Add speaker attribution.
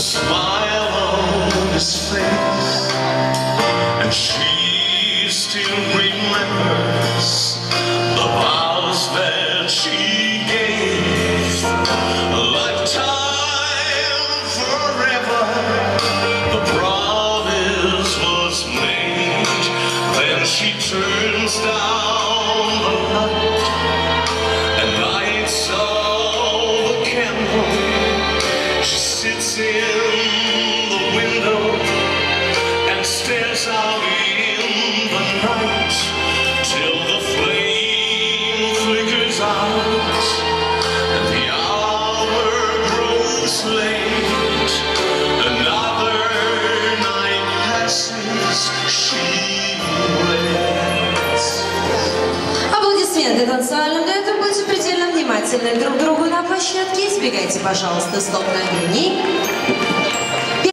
Speaker 1: smile on his face And she still remembers The vows that she gave A lifetime forever The promise was made Then she turns down the light And lights all the candles She sits in
Speaker 2: Аплодисменты танцевальным дуэтом. Будьте предельно внимательны друг к другу на площадке. Избегайте, пожалуйста, стоп на линии.